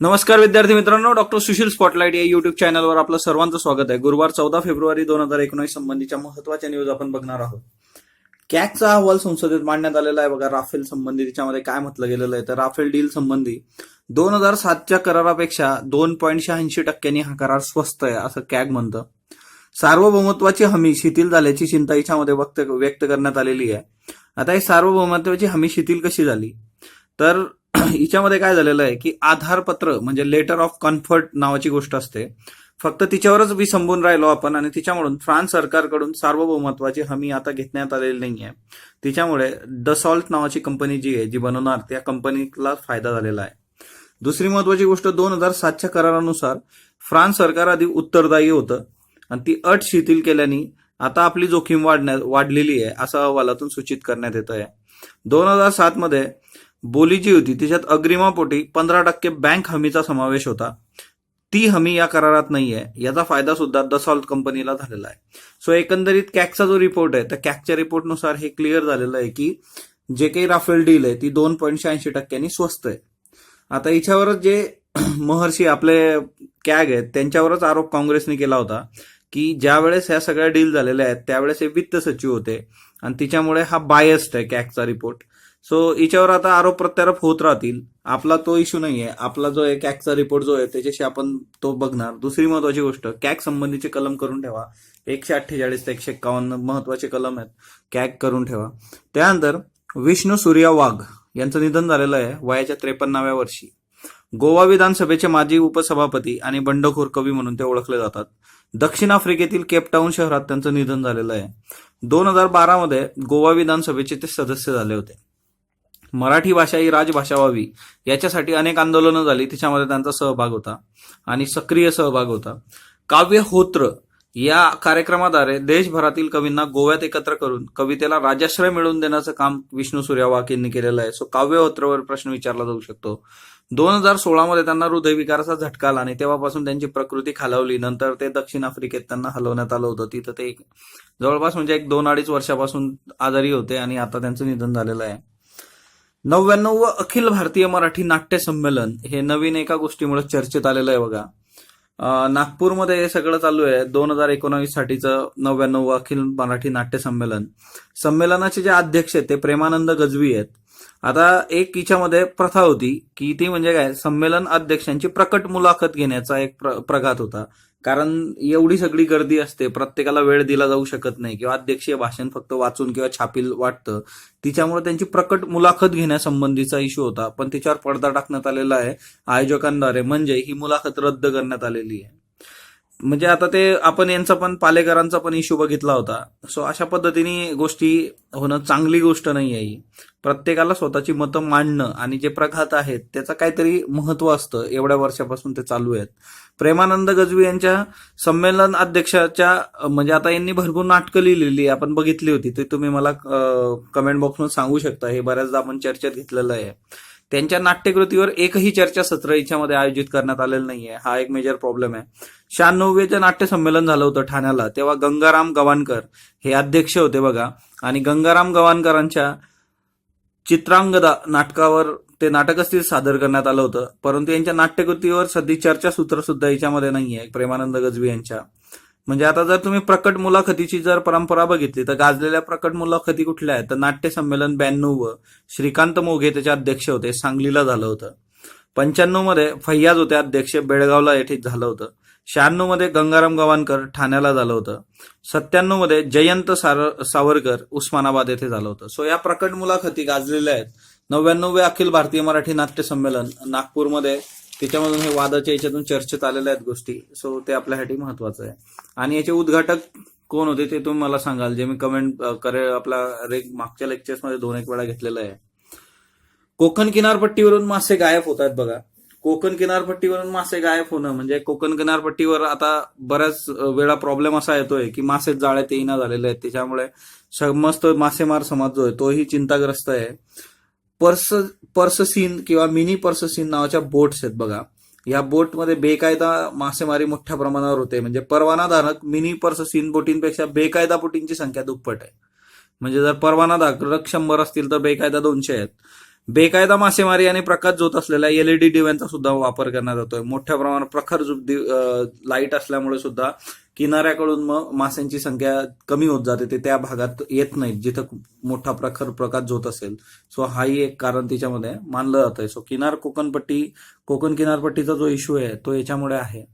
नमस्कार विद्यार्थी मित्रांनो डॉक्टर सुशील स्पॉटलाईट या युट्यूब चॅनलवर आपलं सर्वांचं स्वागत आहे. गुरुवार चौदा फेब्रुवारी दोन हजार एकोणीस संबंधीच्या महत्त्वाच्या न्यूज आपण बघणार आहोत. कॅगचा अहवाल संसदेत मांडण्यात आलेला आहे बघा राफेल संबंधी त्याच्यामध्ये काय म्हटलं गेलेलं आहे? तर राफेल डील संबंधी दोन हजार सातच्या करारापेक्षा दोन पॉईंट शहाऐंशी टक्क्यांनी हा करार स्वस्त आहे असं कॅग म्हणतं. सार्वभौमत्वाची हमी शिथिल झाल्याची चिंता याच्यामध्ये व्यक्त व्यक्त करण्यात आलेली आहे. आता ही सार्वभौमत्वाची हमी शिथिल कशी झाली? तर हिच्यामध्ये काय झालेलं आहे की आधार पत्र म्हणजे लेटर ऑफ कम्फर्ट नावाची गोष्ट असते. फक्त तिच्यावरच विसंबून राहिलो आपण आणि तिच्यामधून फ्रान्स सरकारकडून सार्वभौमत्वाची हमी आता घेण्यात आलेली नाही आहे तिच्यामुळे डसॉल्ट नावाची कंपनी जी आहे जी बनवणार त्या कंपनीला फायदा झालेला आहे. दुसरी महत्वाची गोष्ट दोन हजार सातच्या करारानुसार फ्रान्स सरकार आधी उत्तरदायी होतं आणि ती अट शिथिल केल्याने आता आपली जोखीम वाढण्यात वाढलेली आहे असं अहवालातून सूचित करण्यात येत आहे दोन हजार सात मध्ये बोली जी होती. तिच्यात अग्रिमापोटी पंधरा टक्के बँक हमीचा समावेश होता. ती हमी या करारात नाही आहे याचा फायदा सुद्धा दसॉल्ट कंपनीला झालेला आहे. सो एकंदरीत कॅकचा जो रिपोर्ट आहे त्या कॅकच्या रिपोर्टनुसार हे क्लिअर झालेलं आहे की जे काही राफेल डील आहे ती दोन पॉईंट शहाऐंशी टक्क्यांनी स्वस्त आहे. आता याच्यावरच जे महर्षी आपले कॅग आहेत त्यांच्यावरच आरोप काँग्रेसने केला होता की ज्या वेळेस ह्या सगळ्या डील झालेल्या आहेत त्यावेळेस हे वित्त सचिव होते. आणि तिच्यामुळे हा बायस्ड आहे कॅगचा रिपोर्ट सो याच्यावर आता आरोप प्रत्यारोप होत राहतील. आपला तो इश्यू नाही आहे आपला जो आहे कॅगचा रिपोर्ट जो आहे त्याच्याशी आपण तो बघणार. दुसरी महत्वाची गोष्ट कॅग संबंधीचे कलम करून ठेवा. एकशे अठ्ठेचाळीस ते एकशे एक्कावन्न महत्त्वाचे कलम आहेत. कॅग करून ठेवा. त्यानंतर विष्णू सूर्या वाघ यांचं निधन झालेलं आहे वयाच्या त्रेपन्नाव्या वर्षी. गोवा विधानसभेचे माजी उपसभापती आणि बंडखोर कवी म्हणून ते ओळखले जातात. दक्षिण आफ्रिकेतील केपटाऊन शहरात त्यांचं निधन झालेलं आहे. दोन हजार बारामध्ये गोवा विधानसभेचे ते सदस्य झाले होते. मराठी भाषा ही राजभाषा व्हावी याच्यासाठी अनेक आंदोलनं झाली त्याच्यामध्ये त्यांचा सहभाग होता आणि सक्रिय सहभाग होता. काव्य होत्र या कार्यक्रमाद्वारे देशभरातील कवींना गोव्यात एकत्र करून कवितेला राजाश्रय मिळवून देण्याचं काम विष्णू सूर्यावाक यांनी केलेलं आहे. सो काव्य होत्रवर प्रश्न विचारला जाऊ शकतो. दोन हजार सोळामध्ये त्यांना हृदयविकाराचा झटका आला आणि तेव्हापासून त्यांची प्रकृती खालावली. नंतर ते दक्षिण आफ्रिकेत त्यांना हलवण्यात आलं होतं. तिथं ते एक- जवळपास म्हणजे एक दोन अडीच वर्षापासून आजारी होते आणि आता त्यांचं निधन झालेलं आहे. नव्याण्णव अखिल भारतीय मराठी नाट्य संमेलन हे नवीन एका गोष्टीमुळे चर्चेत आलेलं आहे बघा. नागपूरमध्ये हे सगळं चालू आहे. दोन हजार एकोणावीस साठीचं नव्याण्णव अखिल मराठी नाट्य संमेलन. संमेलनाचे जे अध्यक्ष आहेत ते प्रेमानंद गजवी आहेत. आता एक हिच्यामध्ये प्रथा होती की ती म्हणजे काय संमेलन अध्यक्षांची प्रकट मुलाखत घेण्याचा एक प्र- प्रघात होता. कारण एवढी सगळी गर्दी असते प्रत्येकाला वेळ दिला जाऊ शकत नाही किंवा अध्यक्षीय भाषण फक्त वाचून किंवा छापील वाटतं. तिच्यामुळे त्यांची प्रकट मुलाखत घेण्यासंबंधीचा इश्यू होता. पण तिच्यावर पडदा टाकण्यात आलेला आहे आयोजकांद्वारे. म्हणजे ही मुलाखत रद्द करण्यात आलेली आहे. म्हणजे आता ते आपण यांचा पण पालेकरांचा पण इश्यू बघितला होता. सो अशा पद्धतीने गोष्टी होणं चांगली गोष्ट नाही आहे ही. प्रत्येकाला स्वतःची मतं मांडणं आणि जे प्रघात आहेत त्याचं काहीतरी महत्त्व असतं. एवढ्या वर्षापासून ते चालू आहेत. प्रेमानंद गजवी यांच्या संमेलन अध्यक्षाच्या म्हणजे आता यांनी भरपूर नाटकं लिहिलेली आपण बघितली होती. ते तुम्ही मला कमेंट बॉक्समध्ये सांगू शकता. हे बऱ्याचदा आपण चर्चेत घेतलेलं आहे. त्यांच्या नाट्यकृतीवर एकही चर्चासत्र याच्यामध्ये आयोजित करण्यात आलेलं नाहीये. हा एक मेजर प्रॉब्लेम आहे. शहाण्णवेचं नाट्य संमेलन झालं होतं ठाण्याला. तेव्हा गंगाराम गवाणकर हे अध्यक्ष होते बघा. आणि गंगाराम गवाणकरांच्या चित्रांगदा नाटकावर ते नाटक ते सादर करण्यात आलं होतं. परंतु यांच्या नाट्यकृतीवर सध्या चर्चासूत्र सुद्धा याच्यामध्ये नाहीये. प्रेमानंद गजवी यांच्या. म्हणजे आता जर तुम्ही प्रकट मुलाखतीची जर परंपरा बघितली तर गाजलेल्या प्रकट मुलाखती कुठल्या आहेत? तर नाट्य संमेलन ब्याण्णव व श्रीकांत मोघे त्याचे अध्यक्ष होते सांगलीला झालं होतं. पंच्याण्णवमध्ये फैयाज होते अध्यक्ष बेळगावला येथे झालं होतं. शहाण्णवमध्ये गंगाराम गवानकर ठाण्याला झालं होतं. सत्त्याण्णवमध्ये जयंत सार सावरकर उस्मानाबाद येथे झालं होतं. सो या प्रकट मुलाखती गाजलेल्या आहेत. नव्याण्णववे अखिल भारतीय मराठी नाट्य संमेलन नागपूरमध्ये त्याच्यामधून हे वादाच्या याच्यातून चर्चेत आलेल्या आहेत गोष्टी. सो ते आपल्यासाठी महत्वाचं आहे. आणि याचे उद्घाटक कोण होते ते तुम्ही मला सांगाल जे मी कमेंट करे आपला रे मागच्या लेक्चर्समध्ये दोन एक वेळा घेतलेलं आहे. कोकण किनारपट्टीवरून मासे गायब होत आहेत बघा. कोकण किनारपट्टीवरून मासे गायब होणं म्हणजे कोकण किनारपट्टीवर आता बऱ्याच वेळा प्रॉब्लेम असा येतोय की मासे जाळ्यात येईना झालेले आहेत. त्याच्यामुळे समस्त मासेमार समाज जो आहे तोही चिंताग्रस्त आहे. पर्स पर्स सीन किंवा मिनी पर्स सीन नावाच्या बोट्स आहेत बघा. या बोटमध्ये बेकायदा मासेमारी मोठ्या प्रमाणावर होते. म्हणजे परवानाधारक मिनी पर्स सीन बोटींपेक्षा बेकायदा बोटींची संख्या दुप्पट आहे. म्हणजे जर परवानाधारक शंभर असतील तर बेकायदा दोनशे आहेत. बेकायदा मासेमारी आणि प्रकाश जोत असलेल्या एलईडी डिव्यांचा सुद्धा वापर करण्यात येतोय. मोठ्या प्रमाणात प्रखर लाइट असल्यामुळे सुद्धा किनाऱ्याकडून मग माशांची संख्या कमी होत जाते. ते त्या भागात येत नाहीत जिथं मोठा प्रखर प्रकाश जोत असेल. सो हाही एक कारण तिच्यामध्ये मानलं जातंय. सो किनार कोकणपट्टी कोकण किनारपट्टीचा जो इश्यू आहे तो याच्यामुळे आहे.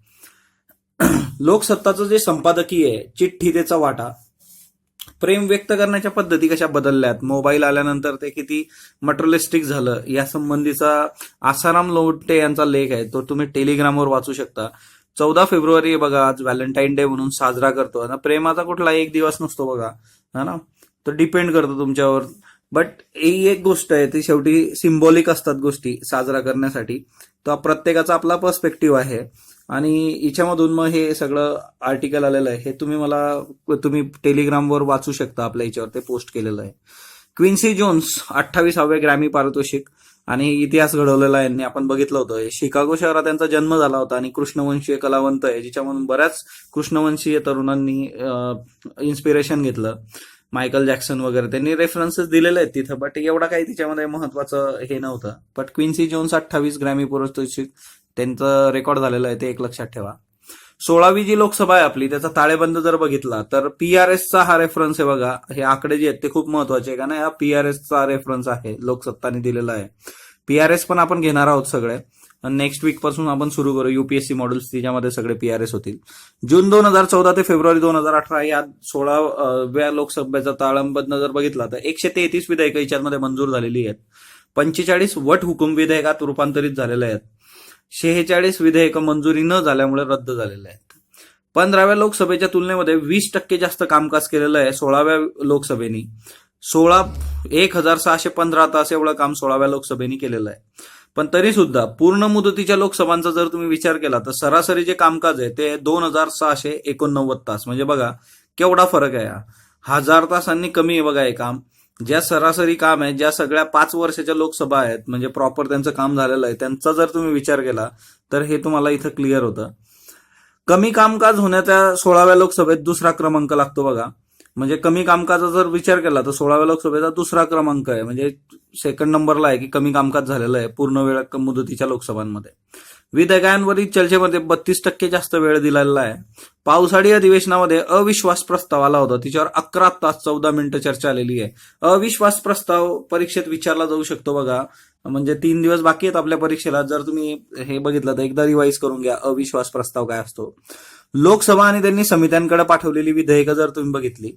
लोकसत्ताचं जे संपादकीय आहे चिठ्ठी त्याचा वाटा प्रेम व्यक्त करण्याच्या पद्धती कशा बदलल्यात? मोबाईल आल्यानंतर ते किती मटेरियलिस्टिक झालं? या संबंधीचा आसाराम लोटे यांचा लेख आहे. तो तुम्ही टेलिग्रामवर वाचू शकता. चौदा फेब्रुवारी बघा आज व्हॅलेंटाईन डे म्हणून साजरा करतो. आता प्रेमाचा कुठला एक दिवस नसतो बघा. है ना? तो डिपेंड करतो तुमच्यावर. बट ही एक गोष्ट आहे ती शेवटी सिम्बॉलिक असतात गोष्टी साजरा करण्यासाठी. तर प्रत्येकाचा आपला पर्स्पेक्टिव्ह आहे. आणि याच्यामधून मग हे सगळं आर्टिकल आलेलं आहे. हे तुम्ही मला तुम्ही टेलिग्रामवर वाचू शकता आपल्या याच्यावर ते पोस्ट केलेलं आहे. क्विन्सी जोन्स अठ्ठावीसावे ग्रॅमी पारितोषिक आणि इतिहास घडवलेला आहे. यांनी आपण बघितलं होतं. शिकागो शहरात त्यांचा जन्म झाला होता आणि कृष्णवंशीय कलावंत आहे. जिच्यामधून बऱ्याच कृष्णवंशीय तरुणांनी इन्स्पिरेशन घेतलं. मायकल जॅक्सन वगैरे. त्यांनी रेफरन्सेस दिलेले आहेत तिथं बट एवढा काही तिच्यामध्ये महत्वाचं हे नव्हतं. बट क्विन्सी जोन्स अठ्ठावीस ग्रॅमी पारितोषिक त्यांचं रेकॉर्ड झालेलं आहे ते एक लक्षात ठेवा. सोळावी जी लोकसभा आहे आपली त्याचा ताळेबंद जर बघितला तर पीआरएसचा हा रेफरन्स आहे बघा. हे आकडे जे आहेत ते खूप महत्त्वाचे आहे कारण हा पीआरएसचा रेफरन्स आहे लोकसत्ताने दिलेला आहे. पीआरएस पण आपण घेणार आहोत सगळे. नेक्स्ट वीकपासून आपण सुरू करू युपीएससी मॉडेल्स त्याच्यामध्ये सगळे पीआरएस होतील. जून दोन हजार चौदा ते फेब्रुवारी दोन हजार अठरा या सोळाव्या लोकसभेचा ताळंबंद जर बघितला तर एकशे तेहतीस विधेयकं याच्यामध्ये मंजूर झालेली आहेत. पंचेचाळीस वट हुकुम विधेयकात रूपांतरित झालेले आहेत. शेहेचाळीस विधेयकं मंजुरी न झाल्यामुळे रद्द झालेले आहेत. पंधराव्या लोकसभेच्या तुलनेमध्ये वीस टक्के जास्त कामकाज केलेलं आहे सोळाव्या लोकसभेनी. सोळा एक हजार सहाशे पंधरा तास एवढं काम सोळाव्या लोकसभेनी केलेलं आहे. पण तरी सुद्धा पूर्ण मुदतीच्या लोकसभांचा जर तुम्ही विचार केला तर सरासरी जे कामकाज आहे ते दोन हजार सहाशे एकोणनव्वद तास. म्हणजे बघा केवढा फरक आहे हा. हजार तासांनी कमी आहे बघा हे काम. ज्या सरासरी काम आहे ज्या सगळ्या पाच वर्षाच्या लोकसभा आहेत म्हणजे प्रॉपर त्यांचं काम झालेलं आहे त्यांचा जर तुम्ही विचार केला तर हे तुम्हाला इथं क्लिअर होतं. कमी कामकाज होण्याच्या सोळाव्या लोकसभेत दुसरा क्रमांक लागतो बघा. म्हणजे कमी कामकाजाचा जर विचार केला तर सोळाव्या लोकसभेचा दुसरा क्रमांक आहे. म्हणजे सेकंड नंबरला आहे की कमी कामकाज झालेलं आहे पूर्ण वेळ मुदतीच्या लोकसभांमध्ये. विधेयकांवरील चर्चेमध्ये बत्तीस टक्के जास्त वेळ दिलेला आहे. पावसाळी अधिवेशनामध्ये अविश्वास प्रस्ताव आला होता. तिच्यावर अकरा तास चौदा मिनिटं चर्चा आलेली आहे. अविश्वास प्रस्ताव परीक्षेत विचारला जाऊ शकतो बघा. म्हणजे तीन दिवस बाकी आहेत आपल्या परीक्षेला. जर तुम्ही हे बघितलं तर एकदा रिवाईज करून घ्या. अविश्वास प्रस्ताव काय असतो? लोकसभा आणि त्यांनी समित्यांकडे पाठवलेली विधेयकं जर तुम्ही बघितली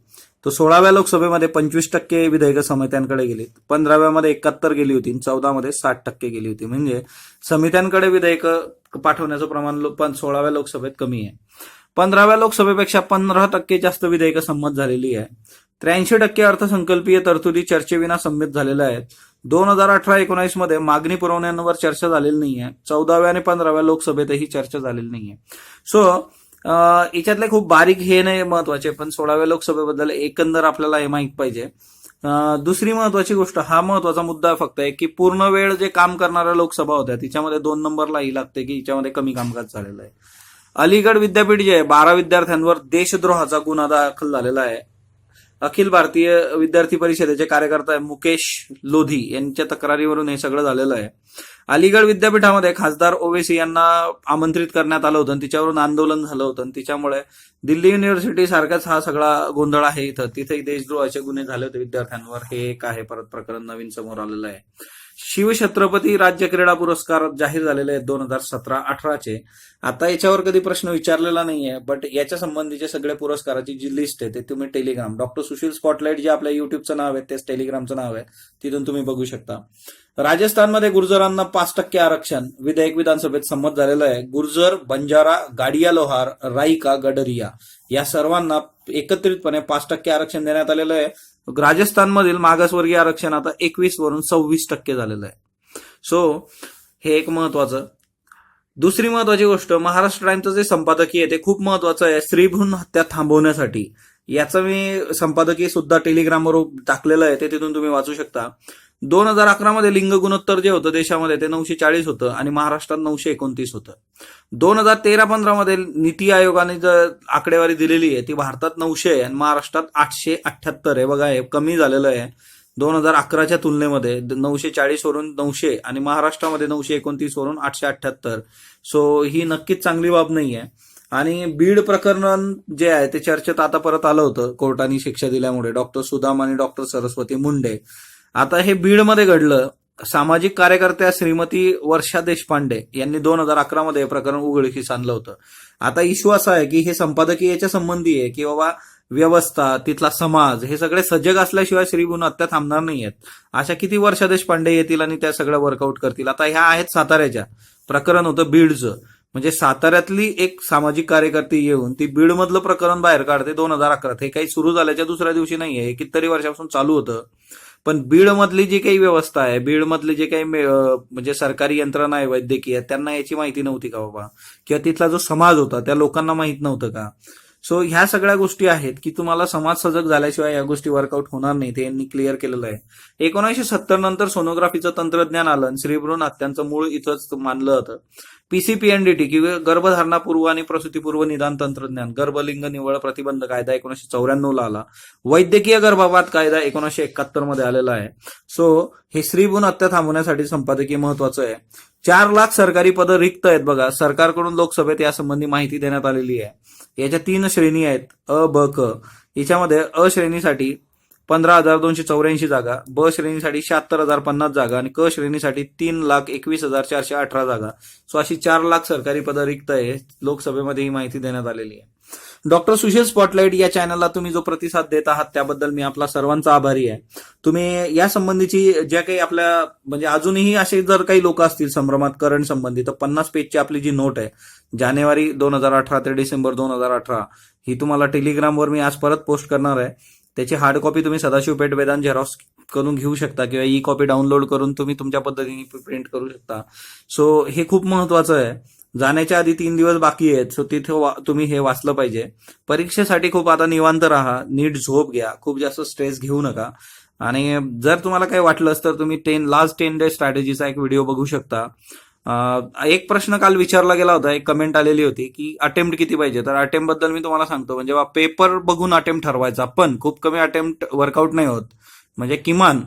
तर सोळाव्या लोकसभेमध्ये पंचवीस टक्के विधेयकं समित्यांकडे गेली पंधराव्यामध्ये एकाहत्तर गेली होती चौदामध्ये साठ टक्के गेली होती. म्हणजे समित्यांकडे विधेयकं पाठवण्याचं प्रमाण पण सोळाव्या लोकसभेत कमी आहे. पंधराव्या लोकसभेपेक्षा पंधरा टक्के जास्त विधेयकं संमत झालेली आहे. त्र्याऐंशी टक्के अर्थसंकल्पीय तरतुदी चर्चेविना संमत झालेल्या आहेत. दोन हजार अठरा एकोणीसमध्ये मागणी पुरवण्यांवर चर्चा झालेली नाहीये. चौदाव्या आणि पंधराव्या लोकसभेतही चर्चा झालेली नाहीये. सो याच्यातले खूप बारीक हे नाही महत्त्वाचे पण सोळाव्या लोकसभेबद्दल एकंदर आपल्याला हे माहीत पाहिजे. दुसरी महत्वाची गोष्ट हा महत्त्वाचा मुद्दा फक्त आहे की पूर्ण वेळ जे काम करणाऱ्या लोकसभा होत्या तिच्यामध्ये दोन नंबरला ही लागते की हिच्यामध्ये कमी कामकाज झालेलं आहे. अलीगड विद्यापीठ जे आहे बारा विद्यार्थ्यांवर देशद्रोहाचा गुन्हा दाखल झालेला आहे. अखिल भारतीय विद्यार्थी परिषदेचे कार्यकर्ता मुकेश लोधी. यांच्या तक्रारीवरून हे सगळं झालेलं आहे. अलीगड विद्यापीठामध्ये खासदार ओवेसी यांना आमंत्रित करण्यात आलं होतं आणि तिच्यावरून आंदोलन झालं होतं तिच्यामुळे दिल्ली युनिव्हर्सिटी सारखाच हा सगळा गोंधळ आहे इथं. तिथे देशद्रोहाचे गुन्हे झाले होते विद्यार्थ्यांवर. हे एक आहे. परत प्रकरण नवीन समोर आलेलं आहे. शिवछत्रपती राज्य क्रीडा पुरस्कार जाहीर झालेले आहेत दोन हजार सतरा अठराचे आता याच्यावर कधी प्रश्न विचारलेला नाहीये बट याच्या संबंधीचे सगळे पुरस्काराची जी लिस्ट आहे ते तुम्ही टेलिग्राम डॉक्टर सुशील स्पॉटलाईट जे आपल्या युट्यूबचं नाव आहे तेच टेलिग्रामचं नाव आहे तिथून तुम्ही बघू शकता. राजस्थानमध्ये गुर्जरांना पाच टक्के आरक्षण विधेयक विधानसभेत संमत झालेलं आहे. गुर्जर बंजारा गाडिया लोहार राईका गडरिया या सर्वांना एकत्रितपणे पाच टक्के आरक्षण देण्यात आलेलं आहे. राजस्थानमधील मागासवर्गीय आरक्षण आता एकवीस वरून सव्वीस टक्के झालेलं आहे. सो हे एक महत्वाचं. दुसरी महत्वाची गोष्ट महाराष्ट्र टाइमचं जे संपादकीय आहे ते खूप महत्वाचं आहे स्त्रीभ्रूण हत्या थांबवण्यासाठी. याचं मी संपादकीय सुद्धा टेलिग्रामवर टाकलेलं आहे ते तिथून तुम्ही वाचू शकता. दोन हजार अकरा मध्ये लिंग गुणोत्तर जे होतं देशामध्ये ते नऊशे चाळीस होतं आणि महाराष्ट्रात नऊशे एकोणतीस होतं. दोन हजार तेरा पंधरा मध्ये नीती आयोगाने जर आकडेवारी दिलेली आहे ती भारतात नऊशे आहे आणि महाराष्ट्रात आठशे अठ्याहत्तर आहे. बघा हे कमी झालेलं आहे. दोन हजार अकराच्या तुलनेमध्ये नऊशे चाळीस वरून नऊशे आणि महाराष्ट्रामध्ये नऊशे एकोणतीस वरून आठशे अठ्ठ्याहत्तर. सो ही नक्कीच चांगली बाब नाही आहे. आणि बीड प्रकरण जे आहे ते चर्चेत आता परत आलं होतं. कोर्टाने शिक्षा दिल्यामुळे डॉक्टर सुदाम आणि डॉक्टर सरस्वती मुंडे. आता हे बीडमध्ये घडलं. सामाजिक कार्यकर्त्या श्रीमती वर्षा देशपांडे यांनी दोन हजार अकरा मध्ये हे प्रकरण उघडकीस आणलं होतं. आता इश्यू असा आहे की हे संपादकीयच्या संबंधी आहे की बाबा व्यवस्था तिथला समाज हे सगळे सजग असल्याशिवाय श्री गुण हत्या थांबणार नाहीयेत. अशा किती वर्षा देशपांडे येतील आणि त्या सगळ्या वर्कआउट करतील? आता ह्या आहेत साताऱ्याच्या. प्रकरण होतं बीडचं. म्हणजे साताऱ्यातली एक सामाजिक कार्यकर्ती येऊन ती बीडमधलं प्रकरण बाहेर काढते दोन हजार अकरात हे काही सुरू झाल्याच्या दुसऱ्या दिवशी नाहीये. हे कितीतरी वर्षापासून चालू होतं. पण बीडमधली जी काही व्यवस्था आहे बीडमधली जे काही म्हणजे सरकारी यंत्रणा आहे वैद्यकीय त्यांना याची माहिती नव्हती का बाबा? किंवा तिथला जो समाज होता त्या लोकांना माहीत नव्हतं का? सो ह्या सगळ्या गोष्टी आहेत की तुम्हाला समाज सजग झाल्याशिवाय या गोष्टी वर्कआउट होणार नाही ते यांनी क्लिअर केलेलं आहे. एकोणीसशे सत्तर नंतर सोनोग्राफीचं तंत्रज्ञान आलं आणि श्रीभ्रूण हत्यांचं मूळ इथंच मानलं होतं पीसीपीएनडीटी किंवा गर्भधारणापूर्व आणि प्रसूतीपूर्व निदान तंत्रज्ञान गर्भलिंग निवळ प्रतिबंध कायदा एकोणीशे चौऱ्याण्णवला आला. वैद्यकीय गर्भपात कायदा एकोणीसशे एकाहत्तरमध्ये आलेला आहे. सो हे स्त्रीभ्रूण हत्या थांबवण्यासाठी संपादकीय महत्वाचं आहे. चार लाख सरकारी पदं रिक्त आहेत बघा. सरकारकडून लोकसभेत यासंबंधी माहिती देण्यात आलेली आहे. याच्या तीन श्रेणी आहेत. अ ब क. याच्यामध्ये अ श्रेणीसाठी पंधरा हजार दोनशे चौऱ्याऐंशी जागा ब श्रेणीसाठी शहात्तर हजार पन्नास जागा आणि क श्रेणीसाठी तीन लाख एकवीस हजार चारशे अठरा जागा. सो अशी चार लाख सरकारी पदं रिक्त आहे लोकसभेमध्ये ही माहिती देण्यात आलेली आहे. डॉक्टर सुशील स्पॉटलाईट या चॅनलला तुम्ही जो प्रतिसाद देत आहात त्याबद्दल मी आपला सर्वांचा आभारी आहे. तुम्ही या संबंधीची ज्या काही आपल्या म्हणजे अजूनही असे जर काही लोक असतील संभ्रमात करंट संबंधी तर पन्नास पेजची आपली जी नोट आहे जानेवारी दोन हजार अठरा ते डिसेंबर दोन हजार अठरा ही तुम्हाला टेलिग्रामवर मी आज परत पोस्ट करणार आहे. त्याची हार्ड कॉपी तुम्ही सदाशिव पेठ वेदांत झेरॉक्स करून घेऊ शकता किंवा ई कॉपी डाउनलोड करून तुम्ही तुमच्या पद्धतीने प्रिंट करू शकता. सो हे खूप महत्वाचं आहे. जाण्याच्या आधी तीन दिवस बाकी आहेत सो तिथे तुम्ही हे वाचलं पाहिजे. परीक्षेसाठी खूप आता निवांत राहा नीट झोप घ्या खूप जास्त स्ट्रेस घेऊ नका. आणि जर तुम्हाला काही वाटलंच तर तुम्ही टेन लास्ट टेन डे स्ट्रॅटेजीचा एक व्हिडिओ बघू शकता. एक प्रश्न काल विचारला गेला होता एक कमेंट आलेली होती की अटेम्प्ट किती पाहिजे? तर अटेम्प्टबद्दल मी तुम्हाला सांगतो. म्हणजे पेपर बघून अटेम्प्ट ठरवायचा. पण खूप कमी अटेम्प्ट वर्कआउट नाही होत. म्हणजे किमान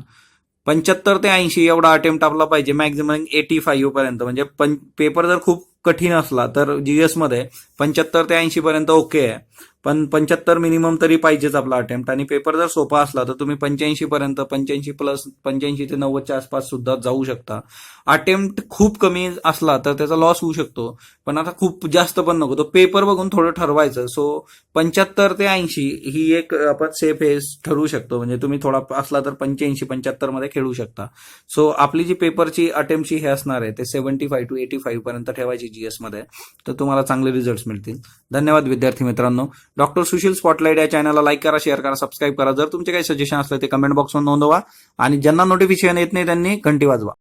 पंच्याहत्तर ते ऐंशी एवढा अटेम्प्ट आपला पाहिजे. मॅक्झिमम एटी फाईव्ह पर्यंत. म्हणजे पण पेपर जर खूप कठीण असला तर जीएसमध्ये पंच्याहत्तर ते ऐंशी पर्यंत ओके आहे. पण पंच्याहत्तर मिनिमम तरी पाहिजेच आपला अटेम्प्ट आणि पेपर जर सोपा असला तर तुम्ही पंच्याऐंशी पर्यंत पंच्याऐंशी प्लस पंच्याऐंशी ते नव्वदच्या आसपास सुद्धा जाऊ शकता. अटेम्प्ट खूप कमी असला तर त्याचा लॉस होऊ शकतो. पण आता खूप जास्त पण नको. तो पेपर बघून थोडं ठरवायचं. सो पंच्याहत्तर ते ऐंशी ही एक आपण सेफ हे ठरवू शकतो. म्हणजे तुम्ही थोडा असला तर पंच्याऐंशी पंच्याहत्तरमध्ये खेळू शकता. सो आपली जी पेपरची अटेम्प्टची हे असणार आहे ते seventy five two eighty five पर्यंत ठेवायची जीएसमध्ये तर तुम्हाला चांगले रिझल्ट मिळतील. धन्यवाद विद्यार्थी मित्रांनो. डॉक्टर सुशील स्पॉटलाईट या चॅनलला लाईक करा शेअर करा सबस्क्राईब करा. जर तुमचे काही सजेशन असले ते कमेंट बॉक्समध्ये नोंदवा. आणि ज्यांना नोटिफिकेशन येत नाही त्यांनी घंटी वाजवा.